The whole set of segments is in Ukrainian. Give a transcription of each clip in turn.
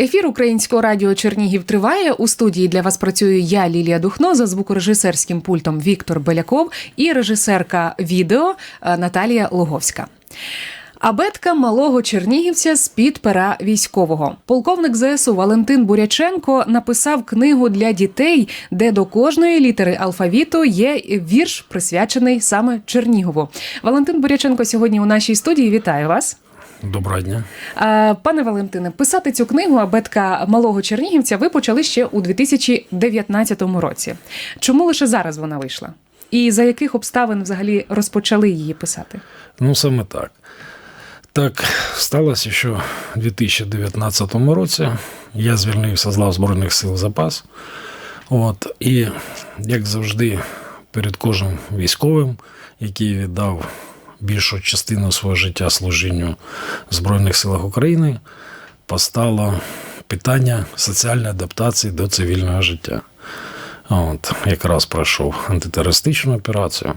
Ефір українського радіо Чернігів триває. У студії для вас працюю я, Лілія Духно, за звукорежисерським пультом Віктор Беляков і режисерка відео е, Наталія Луговська. Абетка малого чернігівця з під пера військового. Полковник ЗСУ Валентин Буряченко написав книгу для дітей, де до кожної літери алфавіту є вірш, присвячений саме Чернігову. Валентин Буряченко сьогодні у нашій студії. Вітаю вас. Доброго дня. Е, Пане Валентине, писати цю книгу Абетка малого чернігівця ви почали ще у 2019 році. Чому лише зараз вона вийшла? І за яких обставин взагалі розпочали її писати? Ну, саме так. Так сталося, що у 2019 році я звільнився з лав Збройних сил запас. От, і, як завжди, перед кожним військовим, який віддав більшу частину свого життя служінню в Збройних силах України, постало питання соціальної адаптації до цивільного життя. От, якраз пройшов антитерористичну операцію.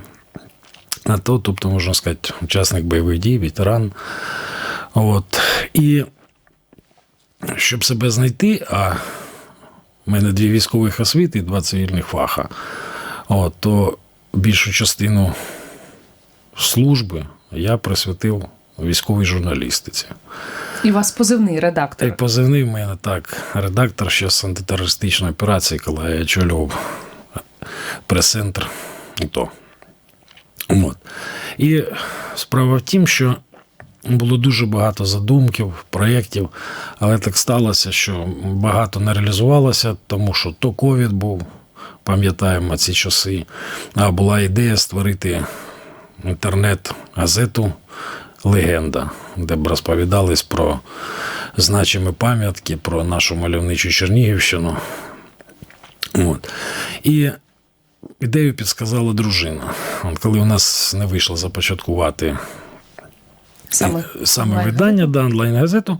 На то, тобто, можна сказати, учасник бойових дій, ветеран. От. І щоб себе знайти, а в мене дві військових освіти і два цивільних фаха, от, то більшу частину служби я присвятив військовій журналістиці. І у вас позивний редактор. позивний в мене так, редактор ще з антитерористичної операції, коли я очолював прес-центр. То. От. І справа в тім, що було дуже багато задумків, проєктів, але так сталося, що багато не реалізувалося, тому що то ковід був, пам'ятаємо ці часи, а була ідея створити інтернет-газету Легенда, де б розповідались про значимі пам'ятки, про нашу мальовничу Чернігівщину. От. І ідею підсказала дружина. От коли у нас не вийшло започаткувати Саме, саме видання, да, онлайн-газету.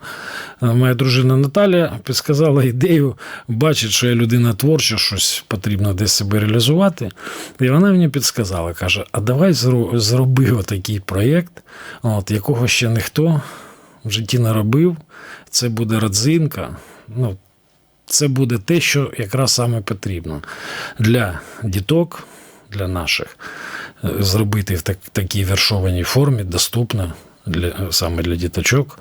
Е, Моя дружина Наталя підсказала ідею, бачить, що я людина творча, щось потрібно десь себе реалізувати. І вона мені підсказала, каже: а давай зро- зроби отакий проєкт, от, якого ще ніхто в житті не робив. Це буде родзинка. Ну, це буде те, що якраз саме потрібно для діток, для наших, е, зробити в так, такій вершованій формі доступно для, саме для діточок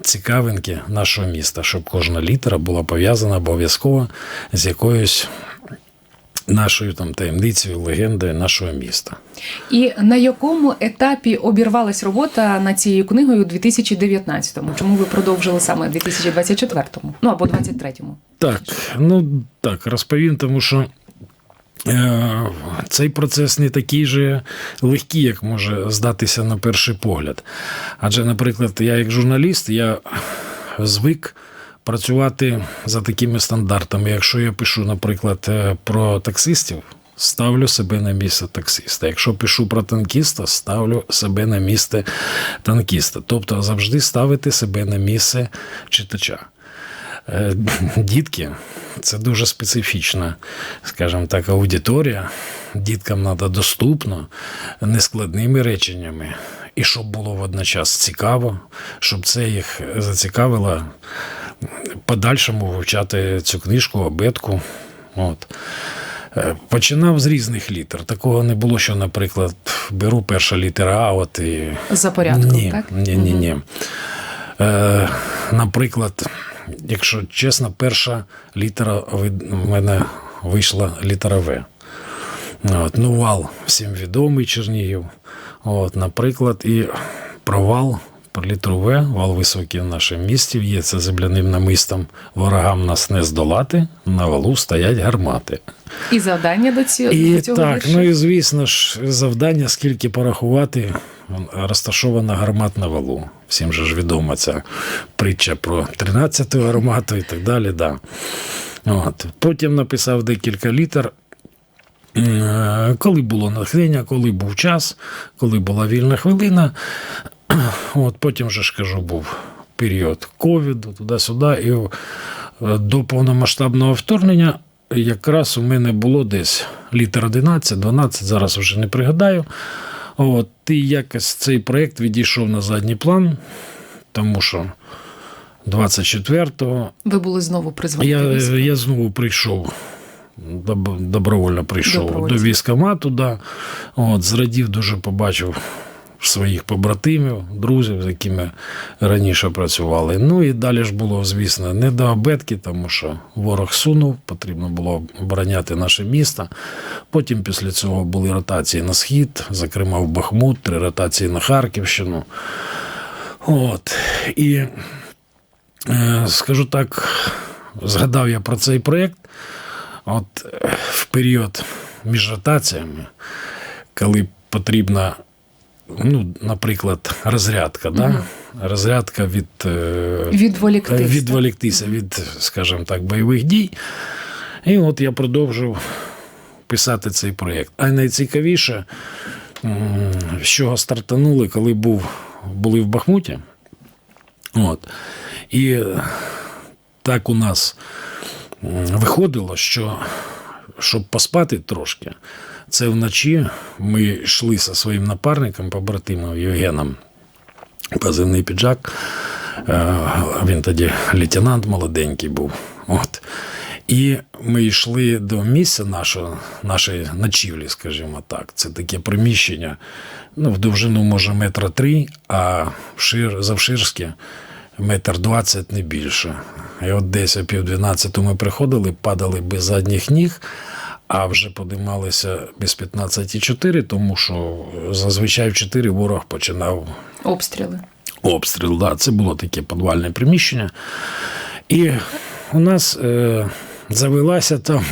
цікавинки нашого міста, щоб кожна літера була пов'язана обов'язково з якоюсь нашою там таємницею, легендою нашого міста. І на якому етапі обірвалась робота над цією книгою у 2019-му? Чому ви продовжили саме в 2024-му? Ну або 23-му? Так, ну так, розповім, тому що цей процес не такий же легкий, як може здатися на перший погляд. Адже, наприклад, я як журналіст, я звик працювати за такими стандартами. Якщо я пишу, наприклад, е, про таксистів. Ставлю себе на місце таксиста. Якщо пишу про танкіста, ставлю себе на місце танкіста. Тобто завжди ставити себе на місце читача. Е, Дітки це дуже специфічна, скажімо так, аудиторія. Діткам треба доступно, нескладними реченнями. І щоб було водночас цікаво, щоб це їх зацікавило подальшому вивчати цю книжку, абетку. От. Е, Починав з різних літер. Такого не було, що, наприклад, беру перша літера А, от і За порядком, ні, так? Ні, ні, ні. Е, наприклад, якщо чесно, перша літера в мене вийшла літера В. От, ну, вал всім відомий Чернігів. От, наприклад, і провал про В, вал високий в нашому місті, це земляним намистом. Ворогам нас не здолати, на валу стоять гармати. І завдання до цього, І до так, вірша? ну і звісно ж, завдання, скільки порахувати, розташована гармат на валу. Всім же ж відома ця притча про 13-ту гармату і так далі. Да. От. Потім написав декілька літер. Е, Коли було натхнення, коли був час, коли була вільна хвилина. От потім же ж кажу, був період ковіду, туди-сюди. І е, до повномасштабного вторгнення якраз у мене було десь літер 11, 12, зараз вже не пригадаю. От, і якось цей проєкт відійшов на задній план, тому що 24-го Ви були знову призвані. я, я знову прийшов. Добровольно прийшов Добровольцем. до військкомату, да. От, зрадів, дуже побачив своїх побратимів, друзів, з якими раніше працювали. Ну і далі ж було, звісно, не до обетки, тому що ворог сунув, потрібно було обороняти наше місто. Потім після цього були ротації на схід, зокрема в Бахмут, три ротації на Харківщину. От. І Е, Скажу так, згадав я про цей проєкт. Е, в період між ротаціями, коли потрібна, ну, наприклад, розрядка, да? розрядка від, е, Відволіктися. відволіктися від, скажімо так, бойових дій. І от я продовжив писати цей проєкт. А найцікавіше, з чого стартанули, коли був, були в Бахмуті. От. І е, так у нас виходило, що щоб поспати трошки, це вночі ми йшли зі своїм напарником, побратимом Євгеном, позивний піджак. Е, Він тоді лейтенант молоденький був. От. І ми йшли до місця нашого, нашої ночівлі, скажімо так. Це таке приміщення, ну, в довжину може метра три, а вшир, завширське метр двадцять не більше. І от десь о пів дванадцяту ми приходили, падали без задніх ніг, а вже подималися без 15,4, тому що зазвичай в 4 ворог починав Обстріли. обстріл. Да, це було таке підвальне приміщення. І у нас е, завелася там,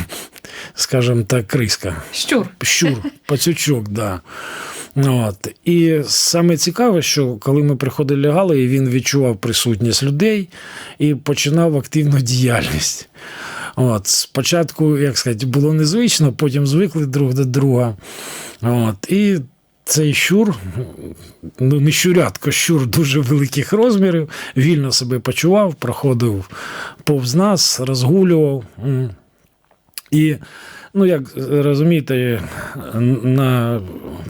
скажімо так, криска. Щур. Щур, пацючок, да. От. І саме цікаве, що коли ми приходили лягали, і він відчував присутність людей і починав активну діяльність. От. Спочатку, як сказати, було незвично, потім звикли друг до друга. От. І цей щур, ну не щурятко, щур дуже великих розмірів, вільно себе почував, проходив повз нас, розгулював. І, ну, як розумієте, на,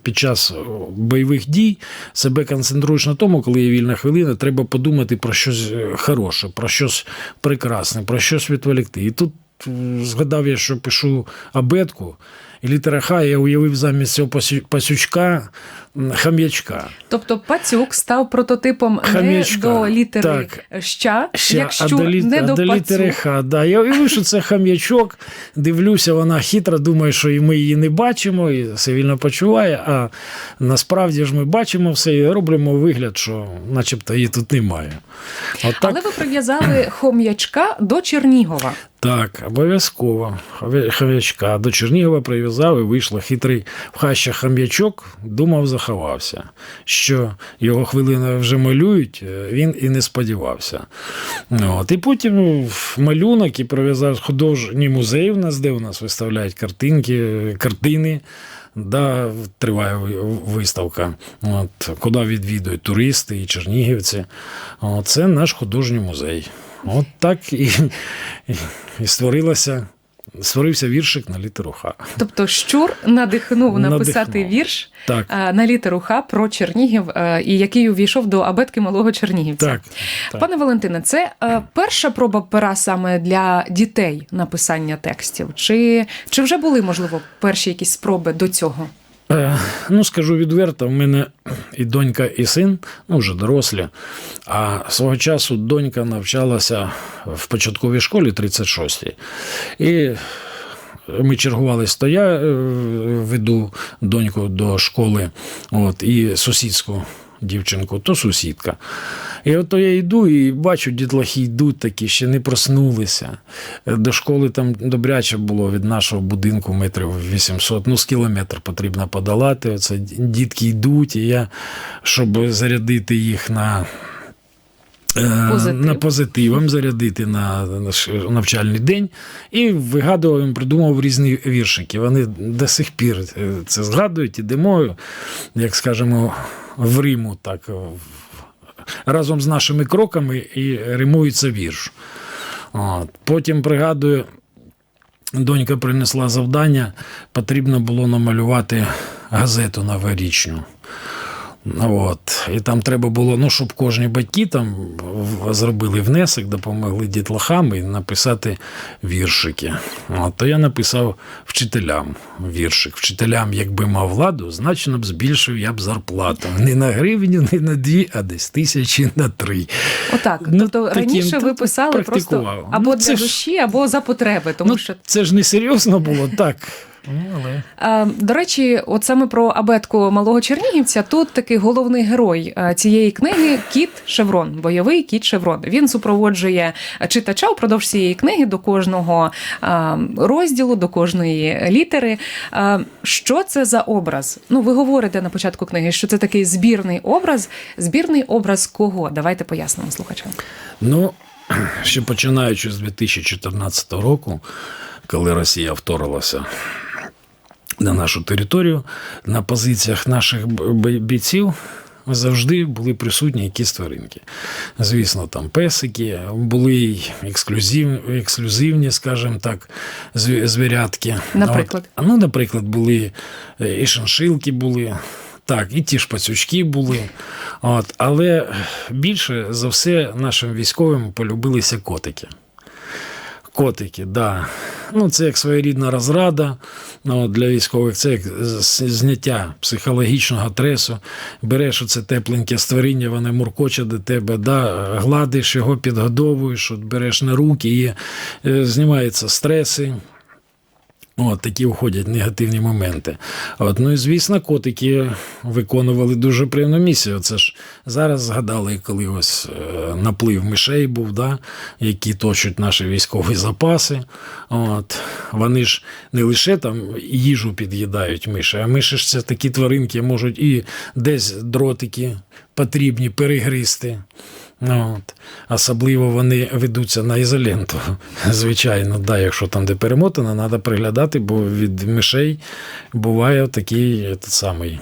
під час бойових дій себе концентруєш на тому, коли є вільна хвилина, треба подумати про щось хороше, про щось прекрасне, про щось відволікти. І тут е, згадав я, що пишу абетку, і літера Х я уявив замість цього пасю- пасючка хам'ячка. Тобто пацюк став прототипом Хам'ячка. не до літери Так. ща, Ще, як а до, літ- не а до, до літери пацюк. Х. Да. Я уявив, що це хам'ячок. Дивлюся, вона хитра, думає, що і ми її не бачимо, і все вільно почуває. А насправді ж ми бачимо все і робимо вигляд, що начебто її тут немає. От так, Але ви прив'язали хом'ячка до Чернігова. так, обов'язково. Хам'ячка. До Чернігова прив'язав і вийшло хитрий в хаща хам'ячок, думав, заховався. Що його хвилини вже малюють, е, він і не сподівався. От. І потім малюнок і прив'язав художній музей у нас, де у нас виставляють картинки, картини. Да, триває виставка, от, куди відвідують туристи і чернігівці. Це наш художній музей. От так і, і, і створилося, створився віршик на літеру Х. Тобто щур надихнув написати Надихнув. вірш Так, е, на літеру Х про Чернігів, е, і який увійшов до абетки малого чернігівця. так. так. Пане Валентине, це е, перша проба пера саме для дітей написання текстів? Чи, чи вже були, можливо, перші якісь спроби до цього? Е, Ну, скажу відверто, в мене і донька, і син, ну вже дорослі. А свого часу донька навчалася в початковій школі 36-й. І ми чергувалися, то я е, веду доньку до школи, от, і сусідську дівчинку, то сусідка. І от я йду і бачу, дітлахи йдуть такі, ще не проснулися. До школи там добряче було від нашого будинку метрів 800, ну з кілометр потрібно подолати. Оце дітки йдуть, і я, щоб зарядити їх на. Е, Позитив. На позитивом зарядити на наш навчальний день і вигадував їм, придумав різні віршики. Вони до сих пір е, це згадують, ідемо, як скажемо, в Риму, так разом з нашими кроками і римується вірш. От. Потім пригадую, донька принесла завдання, потрібно було намалювати газету новорічну. От. І там треба було, ну, щоб кожні батьки там зробили внесок, допомогли дітлахам і написати віршики. От. То я написав вчителям віршик. Вчителям, якби мав владу, значно б збільшив я б зарплату. Не на гривню, не на дві, а десь тисячі на три. Отак. Ну, тобто раніше ви писали просто або Ну, для ж- душі, або за потреби, тому ну, що Це ж не серйозно було, так. Але... До речі, от саме про абетку малого чернігівця. Тут такий головний герой е, цієї книги кіт Шеврон, бойовий кіт Шеврон. Він супроводжує читача впродовж цієї книги до кожного е, розділу, до кожної літери. Е, Що це за образ? Ну, ви говорите на початку книги, що це такий збірний образ. Збірний образ кого? Давайте пояснимо слухачам. Ну, ще починаючи з 2014 року, коли Росія вторглася на нашу територію, на позиціях наших бійців завжди були присутні якісь тваринки. Звісно, там песики, були й ексклюзив, ексклюзивні, скажімо так, зві- звірятки. Наприклад? От. Ну, наприклад, були е, і шиншилки були. Так, і ті ж пацючки були. От, але більше за все нашим військовим полюбилися котики. Котики, да. Ну, це як своєрідна розрада ну, для військових, це як зняття психологічного тресу. Береш оце тепленьке створіння, воно муркоче до тебе, да, гладиш його, підгодовуєш, от береш на руки і е, знімаються стреси. От, такі входять негативні моменти. От, ну і звісно, котики виконували дуже приємну місію. Це ж зараз згадали, коли ось е, наплив мишей був, да, які точать наші військові запаси. От, вони ж не лише там їжу під'їдають миші, а миші ж це такі тваринки можуть і десь дротики потрібні перегризти. Ну, От. Особливо вони ведуться на ізоленту. Звичайно, да, якщо там де перемотано, треба приглядати, бо від мишей буває такий самий.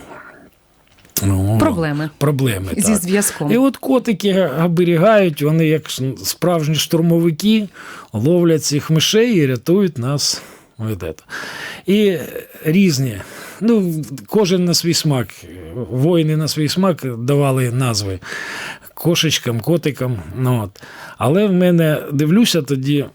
Ну, Проблеми. Проблеми. Зі так. зв'язком. І от котики оберігають, вони як справжні штурмовики, ловлять цих мишей і рятують нас. Этого. І різні. Ну, кожен на свій смак. Воїни на свій смак давали назви кошечкам, котикам. Ну, от. Але в мене дивлюся тоді.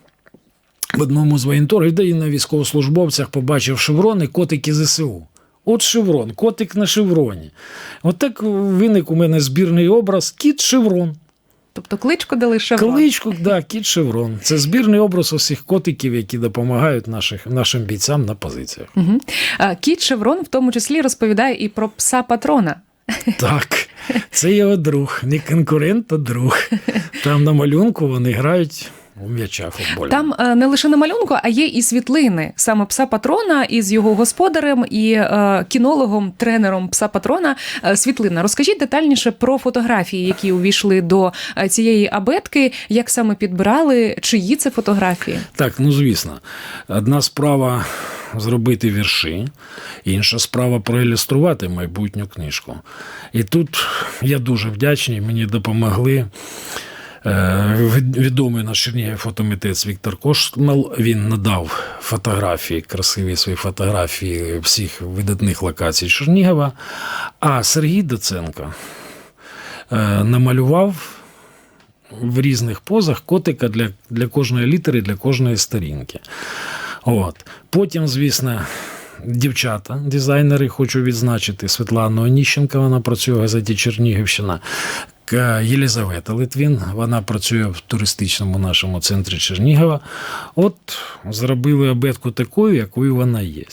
В одному з воєнторгів, де і на військовослужбовцях побачив шеврони, котики ЗСУ. От шеврон, котик на шевроні. От так виник у мене збірний образ кіт шеврон. Тобто кличку дали Шеврон. Кличку, да, кіт шеврон. Це збірний образ усіх котиків, які допомагають наших, нашим бійцям на позиціях. Угу. Кіт Шеврон в тому числі розповідає і про пса патрона. Так, це його друг, не конкурент, а друг. Там на малюнку вони грають у м'яча футбольного. Там е, не лише на малюнку, а є і світлини саме пса патрона із його господарем і е, кінологом, тренером пса патрона. Е, світлина. Розкажіть детальніше про фотографії, які увійшли до цієї абетки, як саме підбирали, чиї це фотографії. Так, ну звісно. Одна справа зробити вірші, інша справа проілюструвати майбутню книжку. І тут я дуже вдячний, мені допомогли. Е, Відомий наш Чернігів фотомитець Віктор Кошмел, він надав фотографії, красиві свої фотографії всіх видатних локацій Чернігова. А Сергій Доценко е, намалював в різних позах котика для, для кожної літери, для кожної сторінки. От. Потім, звісно, дівчата, дизайнери, хочу відзначити Світлану Оніщенко, вона працює в газеті Чернігівщина. К- Єлізавета Литвін, вона працює в туристичному нашому центрі Чернігова. От зробили обетку такою, якою вона є.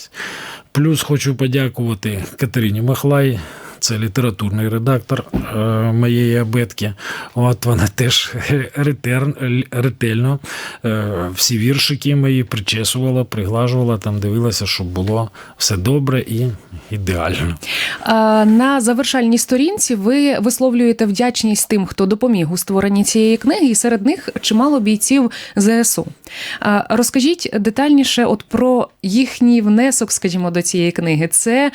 Плюс хочу подякувати Катерині Махлай. Це літературний редактор е, моєї абетки. От вона теж ретер- ретельно е, всі віршики мої причесувала, приглажувала, там дивилася, щоб було все добре і ідеально. Е, На завершальній сторінці ви висловлюєте вдячність тим, хто допоміг у створенні цієї книги, і серед них чимало бійців ЗСУ. Розкажіть детальніше, от про їхній внесок, скажімо, до цієї книги. Це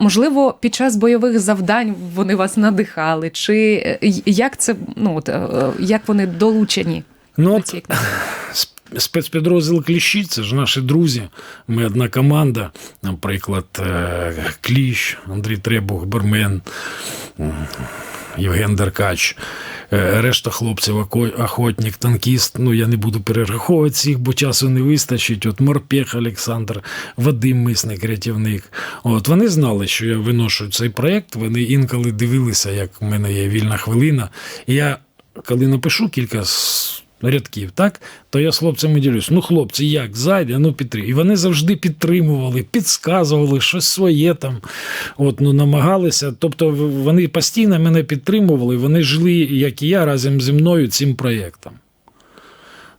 можливо під час бойових завдань вони вас надихали, чи е, як це ну от е, як вони долучені Ну, от, спецпідрозділ Кліщі, це ж наші друзі. Ми одна команда. Наприклад, е, Кліщ, Андрій Требух, Бермен, Євген Деркач. Е, Решта хлопців, охотник, танкіст. Ну, я не буду перераховувати всіх, бо часу не вистачить. От Морпех Олександр, Вадим Мисник, рятівник. От вони знали, що я виношу цей проєкт. Вони інколи дивилися, як в мене є вільна хвилина. Я, коли напишу кілька рядків, так, то я з хлопцями ділюсь. Ну, хлопці, як зайде, ну підтримуй. І вони завжди підтримували, підказували щось своє там. От, ну, намагалися. Тобто вони постійно мене підтримували, вони жили, як і я, разом зі мною цим проєктом.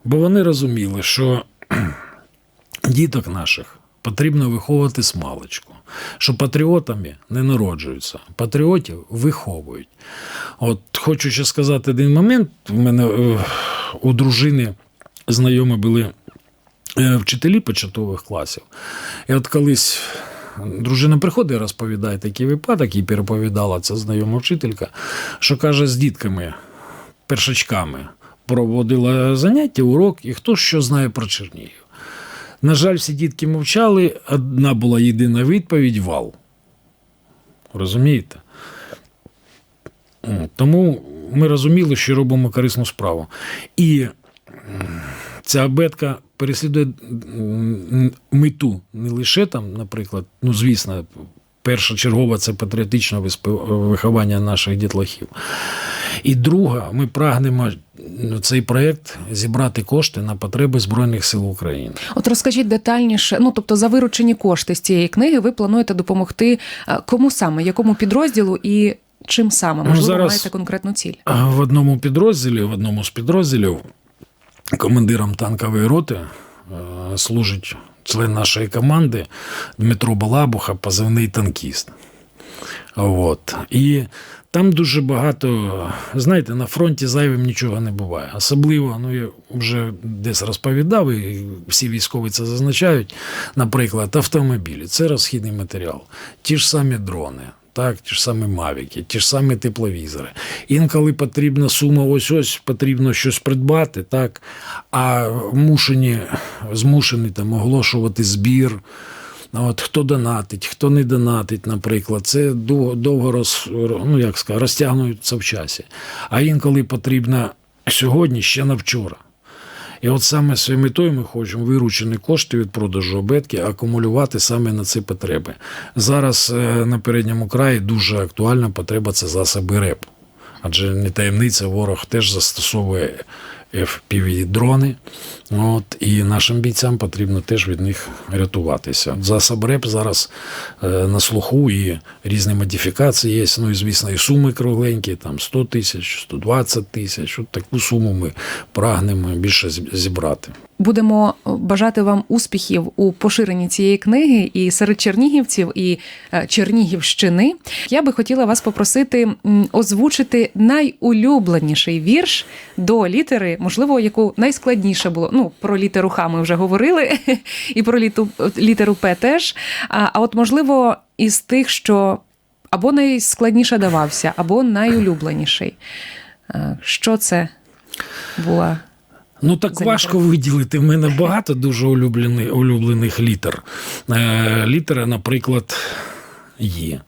Бо вони розуміли, що діток наших потрібно виховувати з маличку, що патріотами не народжуються, патріотів виховують. От хочу ще сказати один момент. У мене е, у дружини знайомі були е, вчителі початкових класів. І от колись дружина приходить розповідає такий випадок, і переповідала це знайома вчителька, що каже, з дітками, першачками проводила заняття, урок, і хто що знає про Чернігів. На жаль, всі дітки мовчали, одна була єдина відповідь вал. Розумієте? Тому ми розуміли, що робимо корисну справу. І ця абетка переслідує мету не лише там, наприклад, ну, звісно, першочергово це патріотичне виховання наших дітлахів. І друга, ми прагнемо ну, цей проєкт зібрати кошти на потреби Збройних сил України. От розкажіть детальніше, ну тобто за виручені кошти з цієї книги ви плануєте допомогти е, кому саме, якому підрозділу і чим саме? Ну, Можливо, зараз- маєте конкретну ціль. В одному підрозділі, в одному з підрозділів, командиром танкової роти е, служить член нашої команди Дмитро Балабуха, позивний танкіст. От. І там дуже багато, знаєте, на фронті зайвим нічого не буває. Особливо, ну я вже десь розповідав, і всі військові це зазначають. Наприклад, автомобілі це розхідний матеріал, ті ж самі дрони. Так, ті ж самі мавіки, ті ж самі тепловізори. Інколи потрібна сума, ось ось потрібно щось придбати, так, а мушені, змушені там оголошувати збір. От, хто донатить, хто не донатить, наприклад, це довго, роз, ну, як сказати, розтягнується в часі. А інколи потрібно сьогодні ще на вчора. І от саме цією метою ми хочемо виручені кошти від продажу обетки акумулювати саме на ці потреби. Зараз е, на передньому краї дуже актуальна потреба це засоби РЕП. Адже не таємниця, ворог теж застосовує FPV-дрони. От, і нашим бійцям потрібно теж від них рятуватися. Засоб РЕП зараз е, на слуху і різні модифікації є. Ну і звісно, і суми кругленькі, там 100 тисяч, 120 тисяч. От таку суму ми прагнемо більше зібрати. Будемо бажати вам успіхів у поширенні цієї книги і серед чернігівців і е, Чернігівщини. Я би хотіла вас попросити озвучити найулюбленіший вірш до літери, можливо, яку найскладніше було. Ну, про літеру Х ми вже говорили, і про літу, літеру П теж. А, а от, можливо, із тих, що або найскладніше давався, або найулюбленіший. Е, Що це була? Ну так За важко виділити. В мене багато дуже улюблених, улюблених літер. Е, літера, наприклад, є.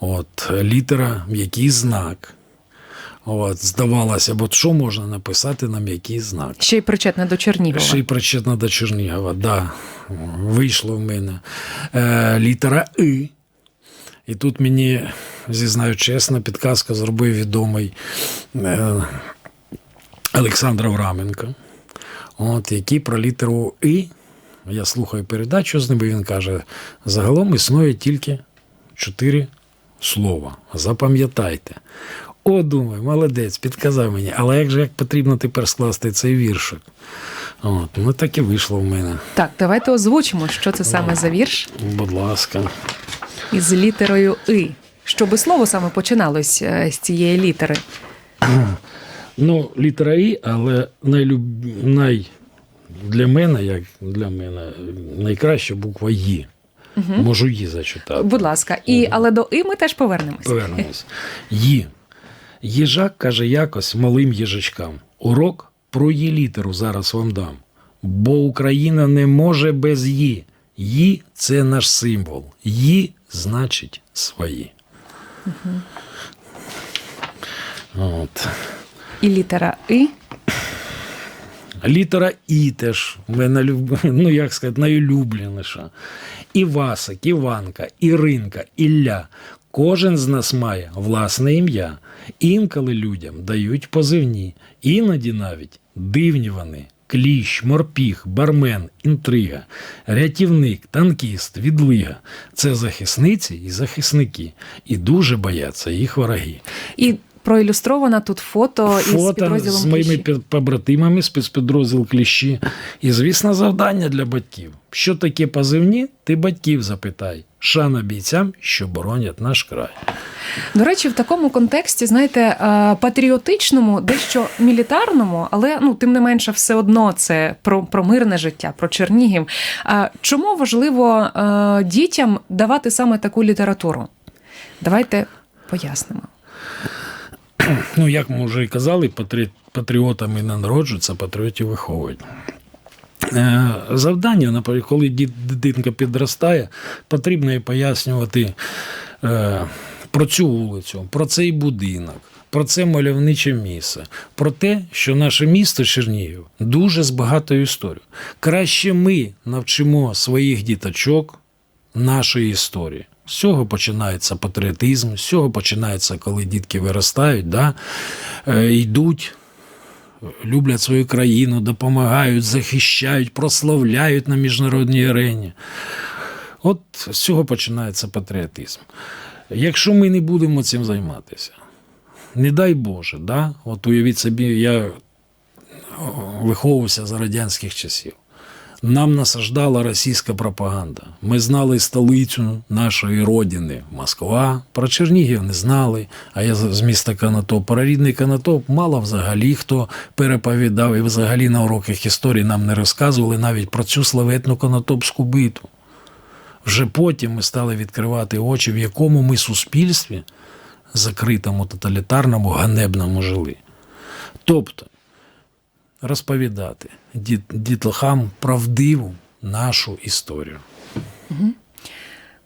От, літера м'який знак. От, здавалося б, от що можна написати на м'який знак? Ще й причетне до Чернігова. Ще й причетна до Чернігова, да. Вийшло в мене. Е, літера И. І тут мені, зізнаю чесно, підказка зробив відомий е, Олександр Авраменко, от, який про літеру И. Я слухаю передачу з ним, і він каже: загалом існує тільки чотири слова. Запам'ятайте. О, думаю, молодець, підказав мені. Але як же як потрібно тепер скласти цей віршик? От, ну так і вийшло в мене. Так, давайте озвучимо, що це саме за вірш Будь ласка. із літерою И. Щоби слово саме починалось е, з цієї літери. Ну, літера І, але найлюб... най... для мене, як для мене, найкраща буква Є. Можу її зачитати. Будь ласка, і але до И ми теж повернемось. Повернемось. Ї. Їжак каже якось малим їжачкам: урок про її літеру зараз вам дам. Бо Україна не може без «ї». «Ї» – це наш символ. «Ї» значить свої. От. І літера И. Літера І теж мене ну, як сказати, найулюбленіша. І Васик, Іванка, Іринка, Ілля. Кожен з нас має власне ім'я. Інколи людям дають позивні, іноді навіть дивні вони. Кліщ, морпіг, бармен, інтрига, рятівник, танкіст, відлига це захисниці і захисники, і дуже бояться їх вороги. І проілюстровано тут фото, із Фото підрозділом з моїми «Кліщі». під- побратимами, спецпідрозділ кліщі. І, звісно, завдання для батьків. Що таке позивні? Ти батьків запитай. Шана бійцям, що боронять наш край. До речі, в такому контексті, знаєте, е, патріотичному, дещо мілітарному, але ну тим не менше, все одно це про, про мирне життя, про Чернігів. Чому важливо е, дітям давати саме таку літературу? Давайте пояснимо. Ну, як ми вже і казали, патріотами не народжуються, патріотів виховують. Е, Завдання, наприклад, коли дитинка підростає, потрібно їй пояснювати е, про цю вулицю, про цей будинок, про це мальовниче місце, про те, що наше місто Чернігів дуже з багатою історією. Краще ми навчимо своїх діточок нашої історії. З цього починається патріотизм, з цього починається, коли дітки виростають, да, е, йдуть люблять свою країну, допомагають, захищають, прославляють на міжнародній арені. От з цього починається патріотизм. Якщо ми не будемо цим займатися, не дай Боже, да? от уявіть собі, я виховувався за радянських часів. Нам насаждала російська пропаганда. Ми знали столицю нашої родини Москва. Про Чернігів не знали. А я з міста Канатоп. Про рідний Канатоп мало взагалі хто переповідав, і взагалі на уроках історії нам не розказували навіть про цю славетну Канатопську битву. Вже потім ми стали відкривати очі, в якому ми суспільстві, закритому, тоталітарному, ганебному жили. Тобто, розповідати діт- дітлахам правдиву нашу історію.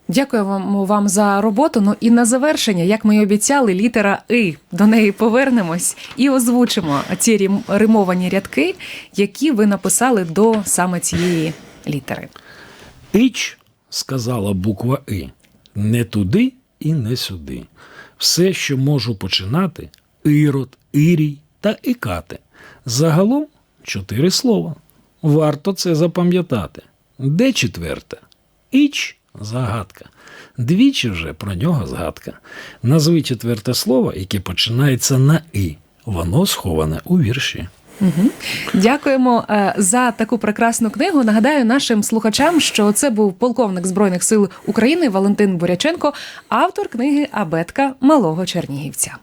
Дякую вам, вам за роботу. Ну і на завершення, як ми й обіцяли, літера И. До неї повернемось і озвучимо ці римовані рядки, які ви написали до саме цієї літери. Іч, сказала буква И, не туди і не сюди. Все, що можу починати, ірод, ірій та ікати. Загалом чотири слова. Варто це запам'ятати. Де четверте? Іч загадка. Двічі вже про нього згадка. Назви четверте слово, яке починається на І. Воно сховане у вірші. Дякуємо е, за таку прекрасну книгу. Нагадаю нашим слухачам, що це був полковник збройних сил України Валентин Буряченко, автор книги Абетка малого Чернігівця.